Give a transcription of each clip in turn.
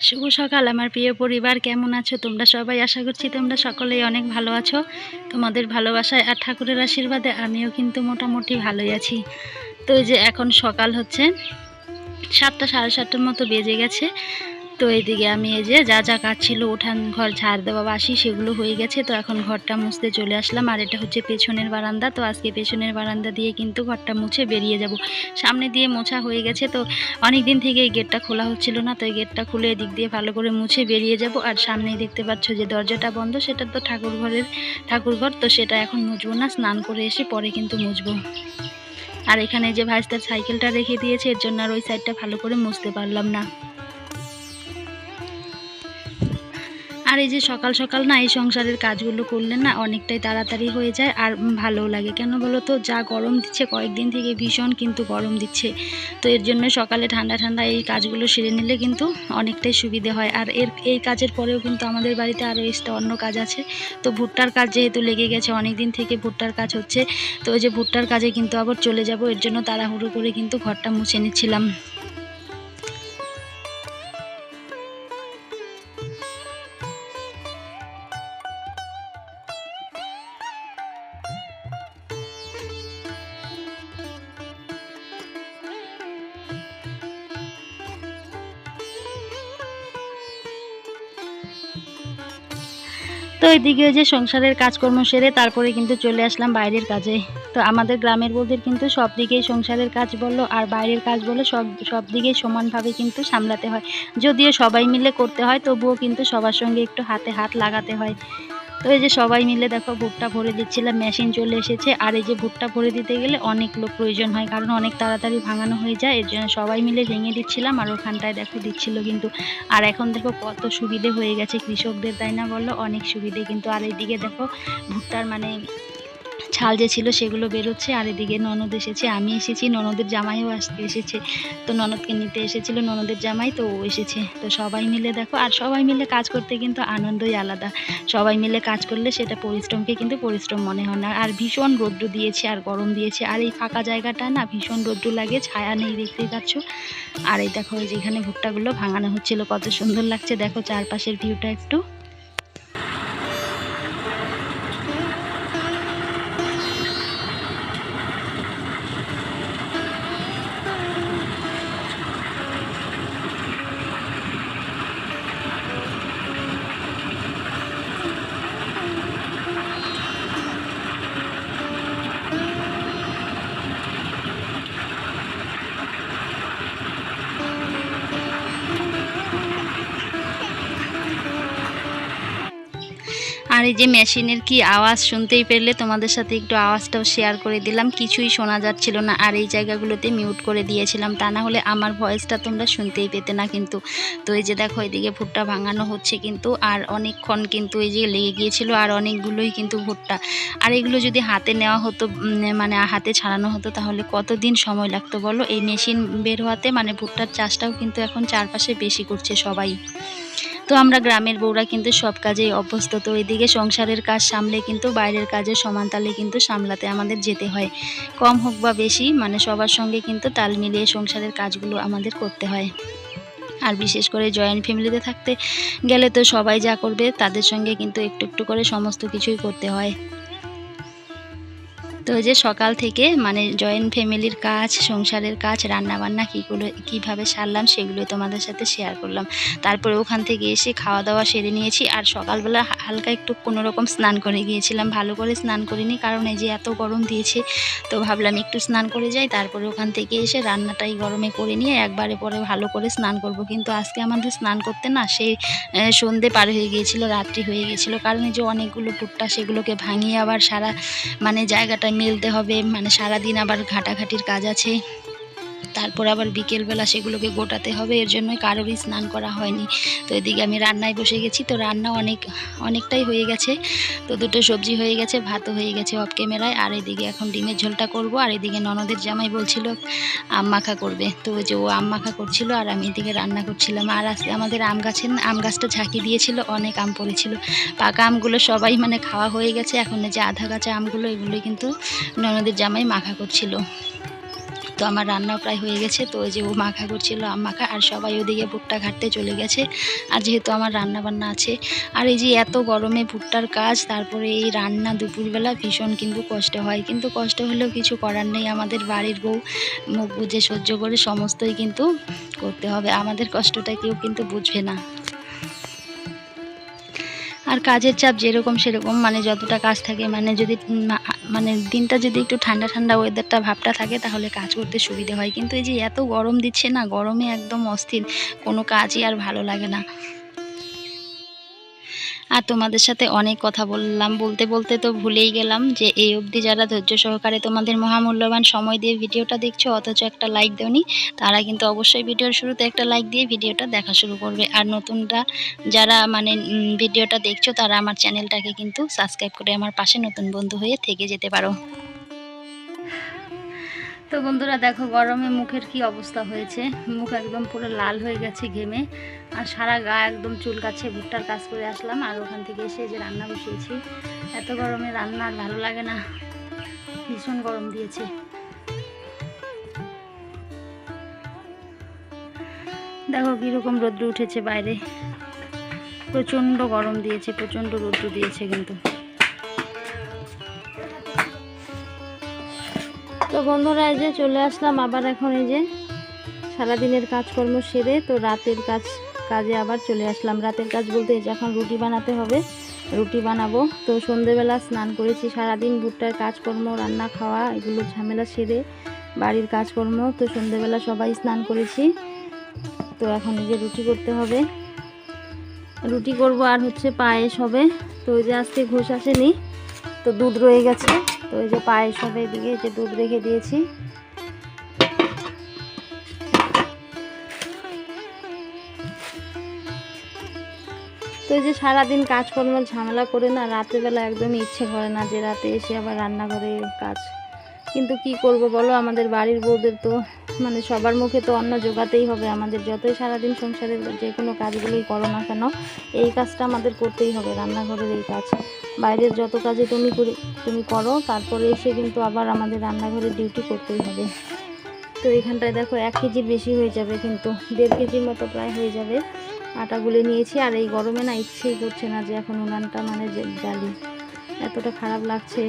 শুভ সকাল, আমার প্রিয় পরিবার, কেমন আছো? তোমরা সবাই আশা করছি তোমরা সকলেই অনেক ভালো আছো। তোমাদের ভালোবাসায় আর ঠাকুরের আশীর্বাদে আমিও কিন্তু মোটামুটি ভালোই আছি। তো এই যে এখন সকাল হচ্ছে, সাতটা সাড়ে সাতটার মতো বেজে গেছে। তো এইদিকে আমি এই যে যা যা কাজ ছিল উঠান ঘর ঝাড় দেওয়া বাসি সেগুলো হয়ে গেছে, তো এখন ঘরটা মুছতে চলে আসলাম। আর এটা হচ্ছে পেছনের বারান্দা, তো আজকে পেছনের বারান্দা দিয়ে কিন্তু ঘরটা মুছে বেরিয়ে যাব। সামনে দিয়ে মোছা হয়ে গেছে, তো অনেক দিন থেকে এই গেটটা খোলা হচ্ছিল না, তো এই গেটটা খুলে এদিক দিয়ে ভালো করে মুছে বেরিয়ে যাব। আর সামনেই দেখতে পাচ্ছ যে দরজাটা বন্ধ, সেটা তো ঠাকুর ঘরের, ঠাকুর ঘর, তো সেটা এখন মুছবো না, স্নান করে এসে পরে কিন্তু মুছবো। আর এখানে যে ভাইস্তার সাইকেলটা রেখে দিয়েছে, এর জন্য আর ওই সাইডটা ভালো করে মুছতে পারলাম না। আর এই যে সকাল সকাল না এই সংসারের কাজগুলো করলে না অনেকটাই তাড়াতাড়ি হয়ে যায় আর ভালোও লাগে। কেন বলো তো? যা গরম দিচ্ছে, কয়েকদিন থেকে ভীষণ কিন্তু গরম দিচ্ছে। তো এর জন্য সকালে ঠান্ডা ঠান্ডা এই কাজগুলো সেরে নিলে কিন্তু অনেকটাই সুবিধে হয়। আর এর, এই কাজের পরেও কিন্তু আমাদের বাড়িতে আরও এক্সট্রা অন্য কাজ আছে। তো ভুট্টার কাজ যেহেতু লেগে গেছে অনেক দিন থেকে ভুট্টার কাজ হচ্ছে। তো ওই যে ভুট্টার কাজে কিন্তু আবার চলে যাব। এর জন্য তাড়াহুড়ো করে কিন্তু ঘরটা মুছে নিচ্ছিলাম। তো এদিকে যে সংসারের কাজকর্ম সেরে তারপরে কিন্তু চলে আসলাম বাইরের কাজে। তো আমাদের গ্রামের বউদের কিন্তু সব দিকেই সংসারের কাজ বলল আর বাইরের কাজ বলল সব সব দিকেই সমানভাবে কিন্তু সামলাতে হয়। যদিও সবাই মিলে করতে হয়, তবুও কিন্তু সবার সঙ্গে একটু হাতে হাত লাগাতে হয়। তো এই যে সবাই মিলে দেখো ভুট্টা ভরে দিচ্ছিলাম, মেশিন চলে এসেছে। আর এই যে ভুট্টা ভরে দিতে গেলে অনেক লোক প্রয়োজন হয়, কারণ অনেক তাড়াতাড়ি ভাঙানো হয়ে যায়, এর জন্য সবাই মিলে ভেঙে দিচ্ছিলাম আর ওখানটায় দেখো দিচ্ছিল কিন্তু। আর এখন দেখো কত সুবিধে হয়ে গেছে, কৃষকদের তাই না বলল অনেক সুবিধে কিন্তু। আর এইদিকে দেখো ভুট্টার মানে ছাল যে ছিল সেগুলো বেরোচ্ছে, আর এদিকে ননদ এসেছে, আমি এসেছি, ননদের জামাইও আসতে এসেছে। তো ননদকে নিতে এসেছিল ননদের জামাই, তো এসেছে। তো সবাই মিলে দেখো, আর সবাই মিলে কাজ করতে কিন্তু আনন্দই আলাদা। সবাই মিলে কাজ করলে সেটা পরিশ্রমকে কিন্তু পরিশ্রম মনে হয় না। আর ভীষণ রৌদ্র দিয়েছে, আর গরম দিয়েছে, আর এই ফাঁকা জায়গাটা না ভীষণ রৌদ্র লাগে, ছায়া নেই দেখতেই পাচ্ছ। আর এই দেখো যেখানে ভুট্টাগুলো ভাঙানো হচ্ছিল, কত সুন্দর লাগছে। দেখো চারপাশের ভিউটা একটু। এই যে মেশিনের কি আওয়াজ শুনতেই পেলে, তোমাদের সাথে একটু আওয়াজটাও শেয়ার করে দিলাম। কিছুই শোনা যাচ্ছিল না, আর এই জায়গাগুলোতে মিউট করে দিয়েছিলাম। তা না হলে আমার ভয়েসটা তোমরা শুনতেই পেতে না কিন্তু। তো এই যে দেখো, এদিকে ভুট্টা ভাঙানো হচ্ছে কিন্তু, আর অনেকক্ষণ কিন্তু এই যে লেগে গিয়েছিল, আর অনেকগুলোই কিন্তু ভুট্টা। আর এগুলো যদি হাতে নেওয়া হতো মানে হাতে ছাড়ানো হতো, তাহলে কতদিন সময় লাগতো বলো? এই মেশিন বের হওয়াতে মানে ভুট্টার চাষটাও কিন্তু এখন চারপাশে বেশি করছে সবাই। তো আমরা গ্রামের বউরা কিন্তু সব কাজেই অভ্যস্ত। তো এদিকে সংসারের কাজ সামলে কিন্তু বাইরের কাজে সমান তালে কিন্তু সামলাতে আমাদের যেতে হয়। কম হোক বা বেশি মানে সবার সঙ্গে কিন্তু তাল মিলিয়ে সংসারের কাজগুলো আমাদের করতে হয়। আর বিশেষ করে জয়েন্ট ফ্যামিলিতে থাকতে গেলে তো সবাই যা করবে, তাদের সঙ্গে কিন্তু একটু একটু করে সমস্ত কিছুই করতে হয়। তো যে সকাল থেকে মানে জয়েন্ট ফ্যামিলির কাজ, সংসারের কাজ রান্না বান্না কীগুলো কীভাবে সারলাম সেগুলোই তোমাদের সাথে শেয়ার করলাম। তারপরে ওখান থেকে এসে খাওয়া দাওয়া সেরে নিয়েছি আর সকালবেলা হালকা একটু কোনো রকম স্নান করে গিয়েছিলাম। ভালো করে স্নান করিনি কারণ এই যে এত গরম দিয়েছে, তো ভাবলাম একটু স্নান করে যাই। তারপরে ওখান থেকে এসে রান্নাটাই গরমে করে নিয়ে একবারে পরে ভালো করে স্নান করব। কিন্তু আজকে আমাদের স্নান করতে না সেই সন্ধে পার হয়ে গিয়েছিল, রাত্রি হয়ে গিয়েছিল। কারণ এই যে অনেকগুলো ভুট্টা সেগুলোকে ভাঙিয়ে আবার সারা মানে জায়গাটা মেলতে হবে। মানে সারাদিন আবার ঘাটাঘাটির কাজ আছে। তারপর আবার বিকেলবেলা সেগুলোকে গোটাতে হবে, এর জন্যই কারোরই স্নান করা হয়নি। তো এদিকে আমি রান্নায় বসে গেছি, তো রান্না অনেক, অনেকটাই হয়ে গেছে। তো দুটো সবজি হয়ে গেছে, ভাতও হয়ে গেছে অফ ক্যামেরায় আর এদিকে এখন ডিমের ঝোলটা করব, আর এদিকে ননদের জামাই বলছিল আম মাখা করবে। তো যে ও আম মাখা করছিল, আর আমি এদিকে রান্না করছিলাম। আর আমাদের আম গাছের, আম গাছটা ঝাঁকি দিয়েছিল, অনেক আম পড়েছিল। পাকা আমগুলো সবাই মানে খাওয়া হয়ে গেছে, এখন যে আধা কাঁচা আমগুলো, এগুলোই কিন্তু ননদের জামাই মাখা করছিল। তো আমার রান্না প্রায় হয়ে গেছে। তো ওই যে ও মাখা করছিল, আম মাখা, আর সবাই ওদিকে ভুট্টা ঘাটতে চলে গেছে। আর যেহেতু আমার রান্না বান্না আছে, আর এই যে এত গরমে ভুট্টার কাজ, তারপরে এই রান্না দুপুরবেলা ভীষণ কিন্তু কষ্ট হয়। কিন্তু কষ্ট হলেও কিছু করার নেই, আমাদের বাড়ির বউ মুখ বুঝে সহ্য করে সমস্তই কিন্তু করতে হবে। আমাদের কষ্টটা কেউ কিন্তু বুঝবে না। আর কাজের চাপ যেরকম সেরকম মানে যতটা কাজ থাকে মানে যদি মানে দিনটা যদি একটু ঠান্ডা ঠান্ডা ওয়েদারটা ভাবটা থাকে, তাহলে কাজ করতে সুবিধে হয়। কিন্তু এই যে এত গরম দিচ্ছে না, গরমে একদম অস্থির, কোনো কাজই আর ভালো লাগে না। আর তোমাদের সাথে অনেক কথা বললাম। বলতে বলতে তো ভুলেই গেলাম যে এই অবধি যারা ধৈর্য সহকারে তোমাদের মহামূল্যবান সময় দিয়ে ভিডিওটা দেখছ, অথচ একটা লাইক দেওনি, তারা কিন্তু অবশ্যই ভিডিওর শুরুতে একটা লাইক দিয়ে ভিডিওটা দেখা শুরু করবে। আর নতুনরা যারা মানে ভিডিওটা দেখছ, তারা আমার চ্যানেলটাকে কিন্তু সাবস্ক্রাইব করে আমার পাশে নতুন বন্ধু হয়ে থেকে যেতে পারো। তো বন্ধুরা দেখো, গরমে মুখের কি অবস্থা হয়েছে? মুখ একদম পুরো লাল হয়ে গেছে ঘেমে, আর সারা গা একদম চুলকাচ্ছে ভুট্টার কাজ করে আসলাম, আর ওখান থেকে এসে যে রান্না বসিয়েছি। এত গরমে রান্না আর ভালো লাগে না, ভীষণ গরম দিয়েছে। দেখো কীরকম রৌদ্র উঠেছে বাইরে, প্রচণ্ড গরম দিয়েছে, প্রচণ্ড রৌদ্র দিয়েছে কিন্তু। তো বন্ধুরা, এই যে চলে আসলাম আবার এখন এই যে সারাদিনের কাজকর্ম সেরে তো রাতের কাজ, কাজে আবার চলে আসলাম। রাতের কাজ বলতে এই যে এখন রুটি বানাতে হবে, রুটি বানাবো। তো সন্ধেবেলা স্নান করেছি সারাদিন, ভুট্টার কাজকর্ম, রান্না, খাওয়া, এগুলো ঝামেলা সেরে বাড়ির কাজকর্ম। তো সন্ধেবেলা সবাই স্নান করেছি। তো এখন এই যে রুটি করতে হবে। রুটি করব আর হচ্ছে পায়েস হবে। তো ওই যে আজকে ঘোষ আসেনি। তো দুধ রয়ে গেছে। তো এই যে পায়েস হবে এদিকে যে দুধ রেখে দিয়েছি। তো এই যে সারাদিন কাজকর্ম ঝামেলা করে না রাতেরবেলা একদমই ইচ্ছে করে না যে রাতে এসে আবার রান্নাঘরে কাজ। কিন্তু কি করব বলো, আমাদের বাড়ির বউদের তো মানে সবার মুখে তো অন্ন জোগাতেই হবে আমাদের। যতই সারাদিন সংসারের যে কোনো কাজগুলোই করো না কেন, এই কাজটা আমাদের করতেই হবে, রান্নাঘরের এই কাজ। বাইরের যত কাজে তুমি করি, তুমি করো, তারপরে এসে কিন্তু আবার আমাদের রান্নাঘরের ডিউটি করতেই হবে। তো এখানটায় দেখো এক কেজির বেশি হয়ে যাবে কিন্তু, দেড় কেজির মতো প্রায় হয়ে যাবে। আটা গুলে নিয়েছি আর এই গরমে না ইচ্ছেই করছে না যে এখন উনানটা মানে জ্বালি এতটা খারাপ লাগছে।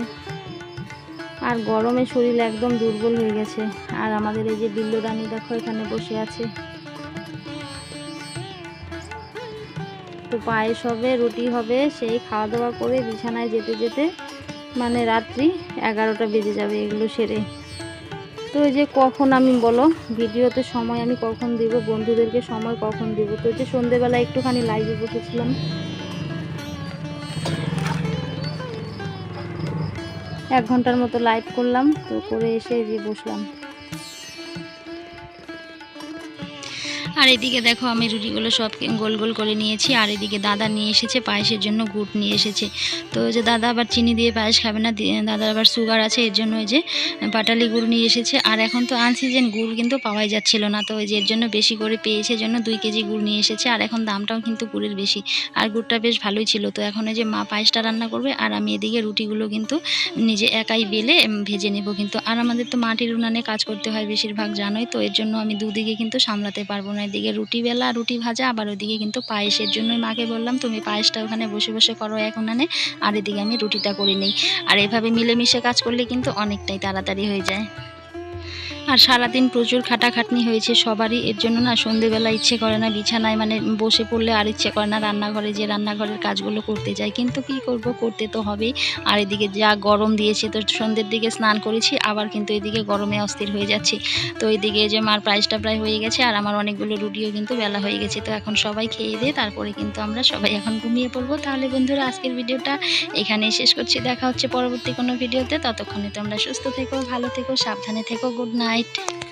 আর গরমে শরীর একদম দুর্বল হয়ে গেছে। আর আমাদের এই যে বিল্লু রানী দেখো এখানে বসে আছে। তো পায়েস হবে, রুটি হবে, সেই খাওয়া দাওয়া করে বিছানায় যেতে যেতে মানে রাত্রি এগারোটা বেজে যাবে এগুলো সেরে। তো এই যে কখন আমি বলো, ভিডিওতে সময় আমি কখন দিব, বন্ধুদেরকে সময় কখন দিব? তো যে সন্ধেবেলা একটুখানি লাইভে বসেছিলাম। এক ঘণ্টার মতো লাইভ করলাম তো করে এসে যে বসলাম। আর এদিকে দেখো আমি রুটিগুলো সব গোল গোল করে নিয়েছি, আর এদিকে দাদা নিয়ে এসেছে, পায়েসের জন্য গুড় নিয়ে এসেছে। তো যে দাদা আবার চিনি দিয়ে পায়েস খাবে না দাদার আবার সুগার আছে, এর জন্য ওই যে পাটালি গুড় নিয়ে এসেছে। আর এখন তো আনসিজন গুড় কিন্তু পাওয়াই যাচ্ছিল না, তো ওই যে এর জন্য বেশি করে পেয়েছে জন্য দুই কেজি গুড় নিয়ে এসেছে, আর এখন দামটাও কিন্তু গুড়ের বেশি। আর গুড়টা বেশ ভালোই ছিল, তো এখন ওই যে মা পায়েসটা রান্না করবে, আর আমি এদিকে রুটিগুলো কিন্তু নিজে একাই বেলে ভেজে নেব কিন্তু। আর আমাদের তো মাটির উনানে কাজ করতে হয় বেশিরভাগ, জানোই তো, এর জন্য আমি দুদিকে কিন্তু সামলাতে পারব না এদিকে রুটি বেলা, রুটি ভাজা, আবার ওদিকে কিন্তু পায়েসের জন্যই মাকে বললাম, তুমি পায়েসটা ওখানে বসে বসে করো উনানে আর এদিকে আমি রুটিটা করে নিই। আর এভাবে মিলেমিশে কাজ করলে কিন্তু অনেকটাই তাড়াতাড়ি হয়ে যায়। আর সারাদিন প্রচুর খাটাখাটনি হয়েছে সবারই। এর জন্য না সন্ধেবেলা ইচ্ছে করে না, বিছানায় মানে বসে পড়লে আর ইচ্ছে করে না রান্নাঘরে যে রান্নাঘরের কাজগুলো করতে যাই। কিন্তু কি করব, করতে তো হবেই। আর এদিকে যা গরম দিয়েছে, তো সন্ধ্যের দিকে স্নান করেছি, আবার কিন্তু এদিকে গরমে অস্থির হয়ে যাচ্ছি। তো এইদিকে যে মার প্রাইসটা প্রায় হয়ে গেছে, আর আমার অনেকগুলো রুটিও কিন্তু বেলা হয়ে গেছে। তো এখন সবাই খেয়ে দিয়ে তারপরে কিন্তু আমরা সবাই এখন ঘুমিয়ে পড়ব। তাহলে বন্ধুরা, আজকের ভিডিওটা এখানেই শেষ করছি। দেখা হচ্ছে পরবর্তী কোনো ভিডিওতে। ততক্ষণে তোমরা সুস্থ থেকো, ভালো থেকো, সাবধানে থেকো। Good night. いて